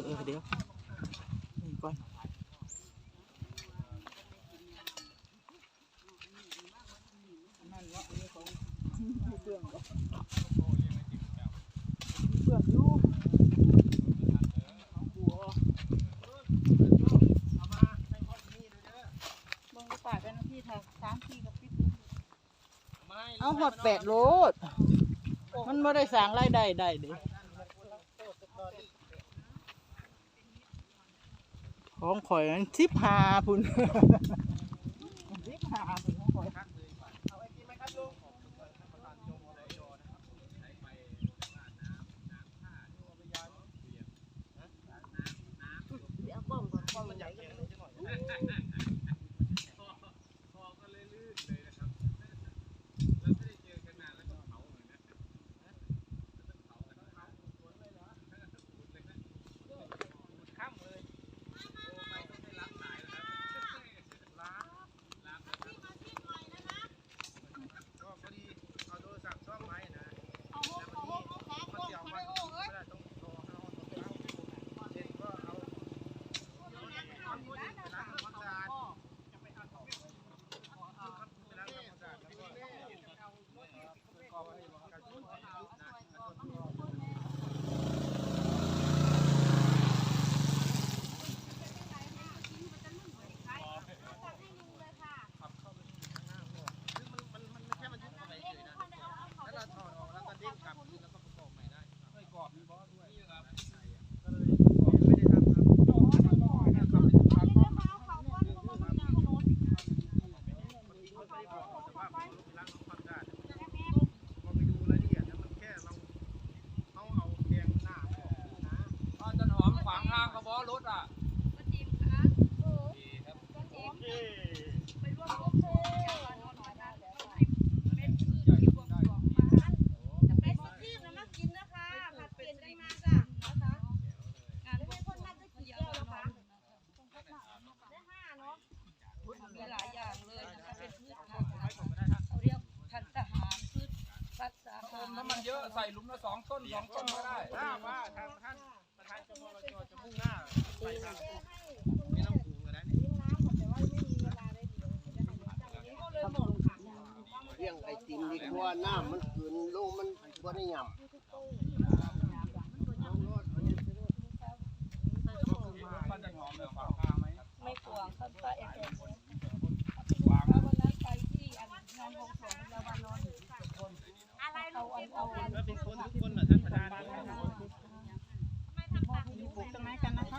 อเออเดี๋ยวนี่ก่อนนั่นเนาะอันนี้ของเบื้องบ่เบื้องอยู่เบิ่งป่ากันนะพี่ถ้สามทีกับปิดเอาหอดแปดโลดมันไม่ได้สางรายได้ได้เด้ ของข่อยมันสิบหาพุ่น สิบหาพุ่นของข่อย อ๋อต้นหอมขวางทางเขาบอกรถอะ เป็นสกีนะมากินนะคะผัดเปลี่ยนได้มาจ้ะนะคะงานไม่พ้นน่าจะกี่แก้วนะคะได้ห้าเนาะ มีหลายอย่างเลยนะคะเป็นพืชผักเขาเรียกพันธุ์ทหารพืชพักษาหาร ถ้ามันเยอะ ใส่หลุมละสองต้นสองต้นก็ได้ถ้าว่าทางท่านประธานจมรจจะมุ่งหน้าไปทางไม่ต้องสูงกันนะเลี้ยงน้ำค่ะแต่ว่าไม่มีเวลาได้เดี๋ยวจะให้น้ำนี้ก็เลยหมดค่ะเลี้ยงไอติมดีกว่าน้ำมันขืนลงมันบ่ได้ยำบ้านจะหอมเลยขวางทางไหม ไม่กวางครับป้าเอ็นเอ็น ขวาง วันนั้นไปที่อันงานวงสวงเราวันนอน อะไร เอา ลูก อัน เก็บ เอา เอา อัน แล้วเป็นคนทุกคนเหรอท่านประธาน ทำไมทำปาก ปลูกต้นไม้กันนะคะ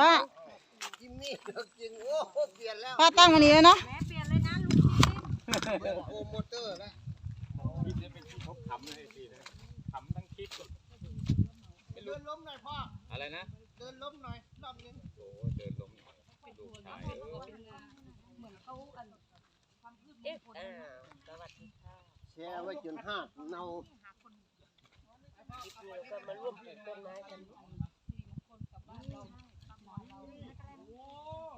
ป้าจิมมี่ก็กินโอ้โหเปลี่ยนแล้วป้าตั้งอันนี้เลยเนาะแม่เปลี่ยนเลยนะลุงจิมโปรโมเตอร์แล้วคิดจะเป็นที่เขาขำเลยสินะขำทั้งคิดเดินล้มหน่อยพ่ออะไรนะเดินล้มหน่อยรอบนึงโอ้เดินลงลูกชายเหมือนเขาอันแช่ไว้จนหาดเน่าลุ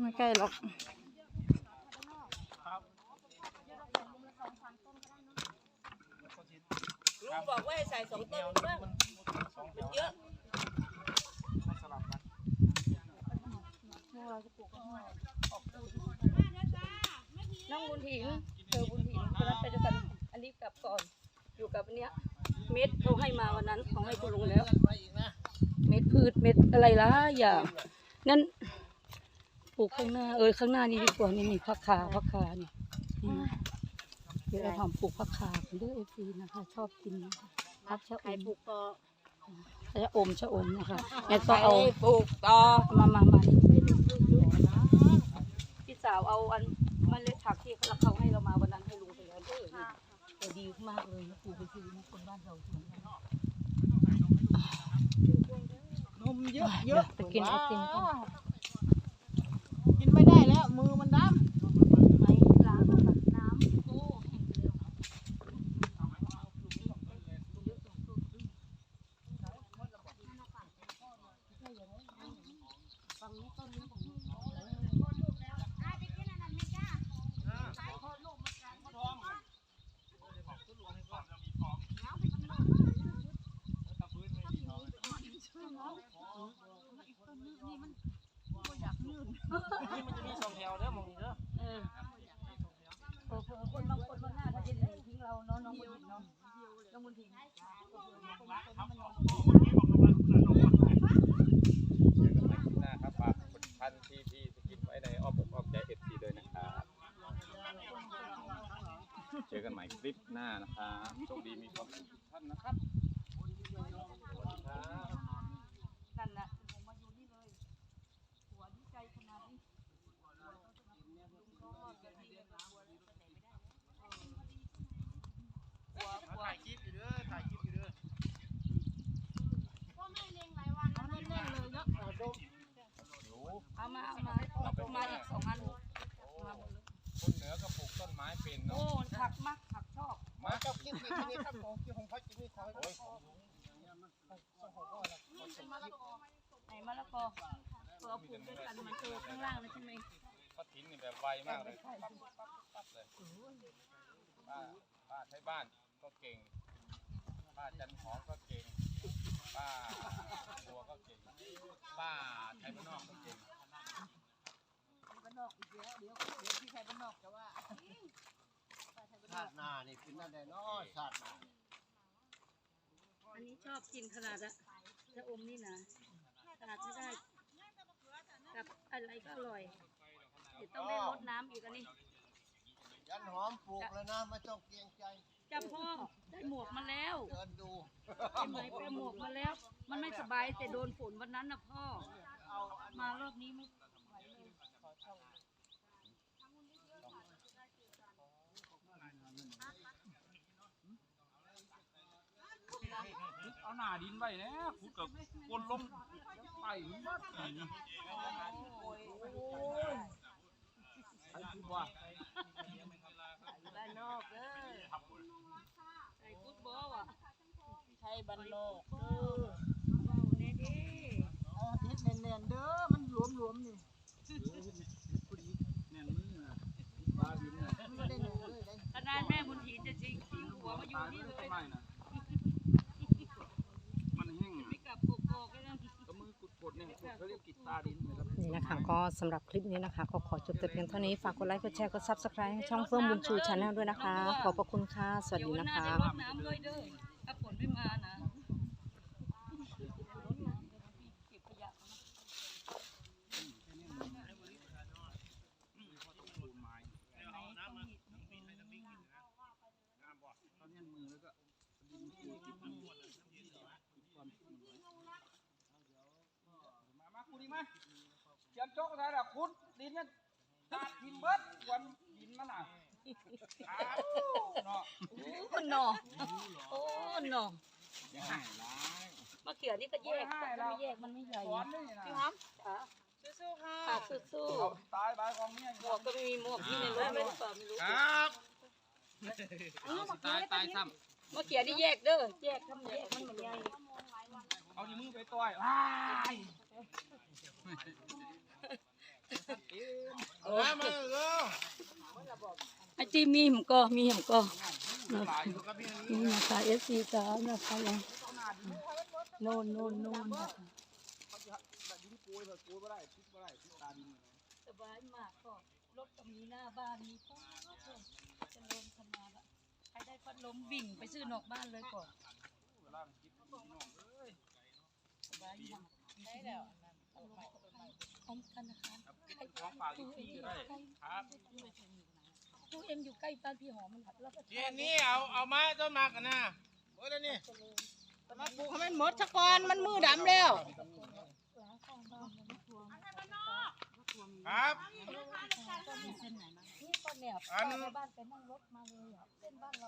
ไม่ใกล้หรอกลุงบอกว่าให้ใส่สองต้นบ้างมันเยอะน้องบุญถิงเจอบุญถิงคนนั้นไปด้วยกันอันนี้กลับก่อนอยู่กับอันเนี้ย เม็ดเขาให้มาวันนั้นเขาให้คุณลุงแล้ว เม็ดพืชเม็ดอะไรล่ะอย่างนั่น ปลูกข้างหน้า เออข้างหน้านี่ดีกว่านี่นี่พักคาพักคานี่นี่นะเดี๋ยวเราทำปลูกพักคากันด้วยเอฟซีนะคะ ชอบกินนะคะพักชะอมปลูกต่อชะอมชะอมนะคะงั้นก็เอาไปปลูกต่อมามามานี่พี่สาวเอาอันเมล็ดผักที่เขาให้เรามาวันนั้นให้ลุงไปแล้วเด้อนี่แต่ดีมากเลยนะปู่ไปซื้อนะคนบ้านเราสวนกันนมเยอะเยอะไปกินไอติมกันกินไม่ได้แล้ว มือมันดำ ไหมล้างกับน้ำโอ้แห้งเร็ว นี่มันจะมีสองแถวเด้อมองนี่เด้อ เออเออคนบางคนบางหน้าเขาจะหนีทิ้งเราเนาะน้องบุญถิ่นเนาะน้องบุญถิ่น เจอกันใหม่คลิปหน้าครับฝากผลิตภัณฑ์ที่ที่สกินไว้ในอ้อมอกอ้อมใจเอฟซีด้วยนะครับ เจอ กันใหม่คลิปหน้านะครับโชคดีมีความสุขทุกท่านนะครับ สวัสดีครับ นั่นน่ะผมมาอยู่นี่เลยหัวดีใจขนาดนี้ ถ่ายคลิปอยู่เด้อถ่ายคลิปอยู่เด้อ เอามาเอามาเอามาอีกสองอันมาหมดเลย คนเหนือก็ปลูกต้นไม้เป็น โอ้ เนาะ ผักมักผักชอบ มา เจ้ากินไปที่นี่ครับผมที่ผมพักกินนี่ขอให้ โอ้ย ไหน มะละกอตัวเอาปลูกด้วยกันมันเออข้างล่างนะใช่ไหมป้าทิ้นนี่แบบไวมากเลยปั๊บปั๊บปั๊บปั๊บเลยป้าป้าใช้บ้านก็เก่งป้าจันหอมก็เก่งป้าบัวก็เก่งป้าไทยบ้านนอกก็เก่งบ้านนอกอีกแล้วเดี๋ยวเดี๋ยวพี่ไทยบ้านนอกจะว่าชาติหน้านี่เป็นนั่นแหละเนาะชาติหน้าอันนี้ชอบกินขนาดอะจะอมนี่นะ ขนาดไม่ได้กับอะไรก็อร่อยเดี๋ยวต้องได้รดน้ำอีกอันนี้ยันหอมปลูกแล้วนะไม่ต้องเกรงใจจำพ่อได้หมวกมาแล้วเดินดูไอ้ไหมไปหมวกมาแล้ว มันไม่สบายแต่โดนฝนวันนั้นนะพ่อ มารอบนี้ไม่ไหวเลย เอา หน้าดินไว้นะขุดกับกลลงไปมัดนี่ไอ้ที่ว่าบ้านนอกเด้อใส่ฟุตบอลอะไทยบ้านนอกเออเอาแน่ดิเอาเฮ็ดแน่นๆเด้อมันหลวมๆนี่แน่นมือนะบ้าดินนะมันก็ได้แน่นเลยได้ขนาดแม่บุญถีจะจริงทิ้งหัวมาอยู่นี่เลย นนะครับนี่นะคะก็สำหรับคลิปนี้นะคะ ก็ขอจบแต่เพียงเท่านี้ฝากกดไลค์กดแชร์กด subscribe ให้ช่องเฟื่องบุญชูชาแนลด้วยนะคะ ขอบพระคุณค่ะ สวัสเดี๋ยวดีวันนะหน้าคะได้รดน้ำด้วยเด้อถ้าฝนไม่มานะเก็บขยะ ตอนนี้มือแล้วก็ดินปูติดมือความคิดมันไว้ มามาคูดีมาเตรียมโจ๊กได้ละคุณดินเนี่ยตาดินเบิดวันดินมันอะอ้าวเนาะโอ้หนอโอ้หนออย่าให้ร้ายมะเขือนี่ก็แยกถ้าไม่แยกมันไม่ใหญ่สอนนี่นะค่ะสู้ๆค่ะค่ะสู้เอาตายบายของเมียๆหมวกก็ไม่มีหมวกที่ในรถไม่รู้เปล่าไม่รู้ครับตายตายซ้มะเขือนี่แยกเด้อแยกทำแยกมันเหมือนใหญ่ำเอาที่มือไปต่อยว้ายมามาเร็วไอจีมีหมก็มีหมก็ตายอยู่กับพี่นี่นี่นะคะเอสซีจ้านะคะยังโน่นโน่นโน่นนะคะเขาจะแบบดินปุยแบบปุยไม่ได้พิษไม่ได้พิษตาดินสบายมากก็รถก็มีหน้าบ้านมีพ่อจะลมขนาดละใครได้พัดลมบิ่งไปซื้อนอกบ้านเลยก่อน ได้แล้วพร้อมกันนะคะของฝากอีกที่ก็ได้ครับตู้เอ็มอยู่ใกล้บ้านพี่หอมมันรับประทานนี่เอาเอามาต้นมากกันนะเมื่อนี่มาปลูกให้มันหมดซะก่อนมันมือดำแล้วครับเส้นไหนมานี่ก็แนบอัน